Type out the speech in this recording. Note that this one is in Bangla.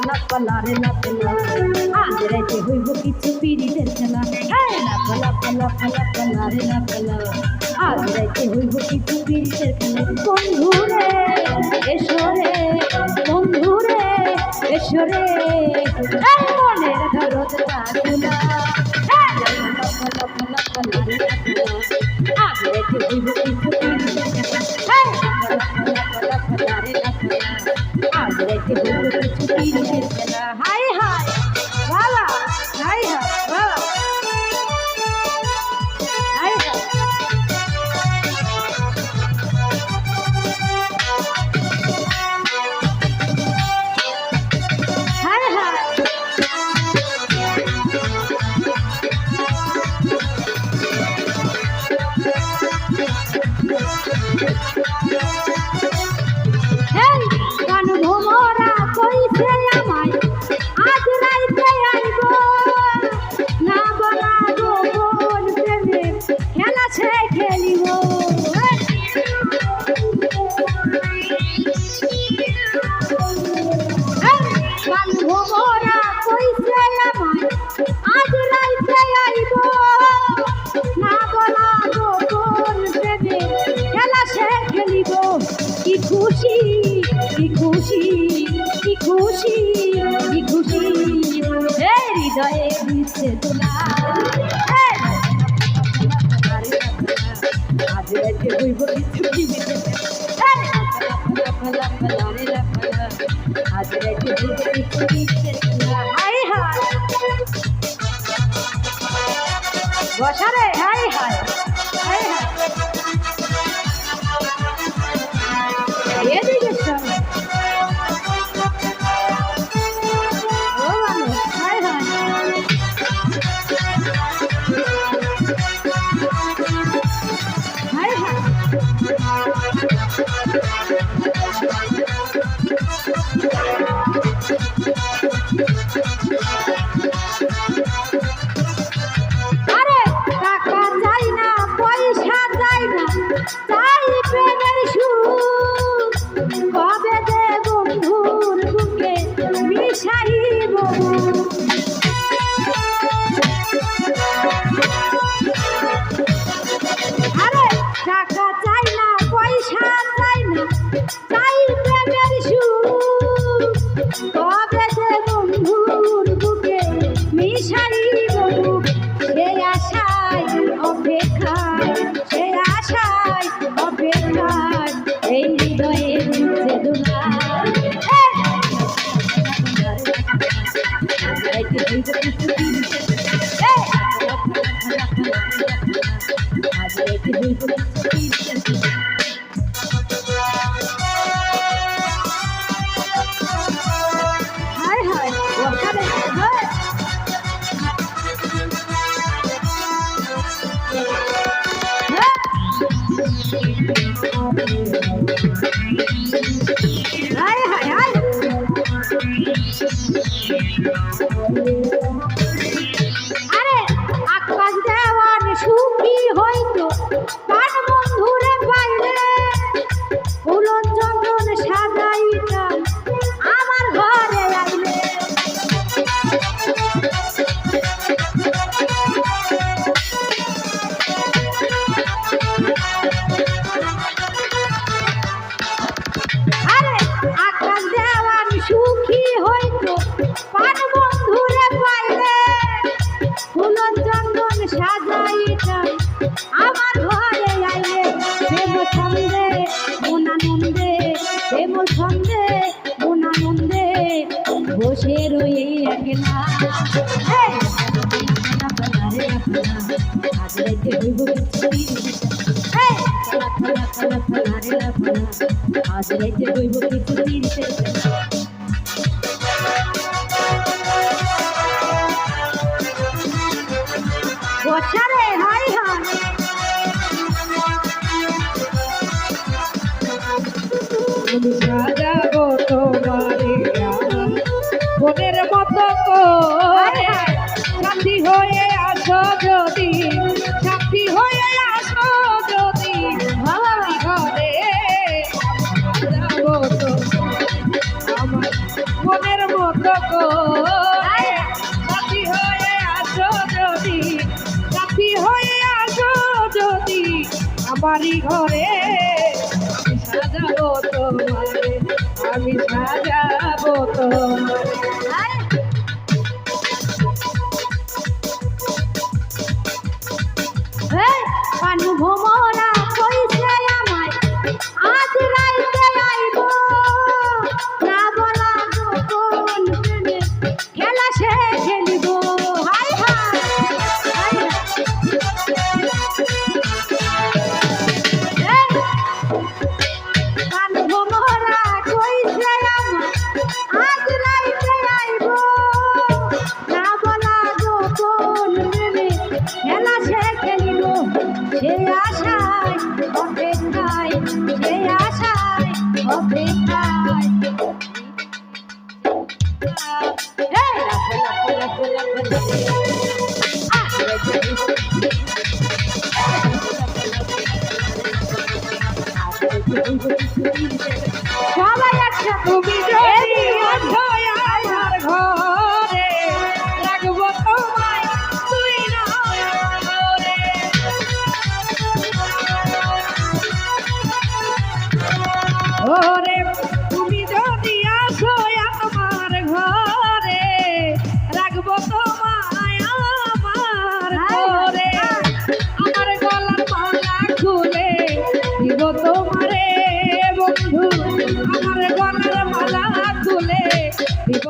লাফা লারে লাফা লা। আজ রাইতে হইব কিছু পিরিতের খেলা। এই লাফা লাফা লাফা লাফা লারে লাফা লা। আজ রাইতে হইব কিছু পিরিতের খেলা। বন্ধু রে, এসো রে, বন্ধু রে, এসো রে। মনের পিরিতের খেলা হাই হাই বাবা। হাই হাই। বাবা এই খুশি কি খুশি কি খুশি কি খুশি। হে হৃদয়ে হাই বসারে হাই হাই সুখ আরে আকাশ দেওয়ার সুখী হইতো আজ রাইতে হইব কিছু গো সাথী হয়ে আসো যদি সাথী হয়ে আসো যদি আমারই ঘরে। সাজাবো তোমারে আমি সাজাবো তোমার 新人 oh,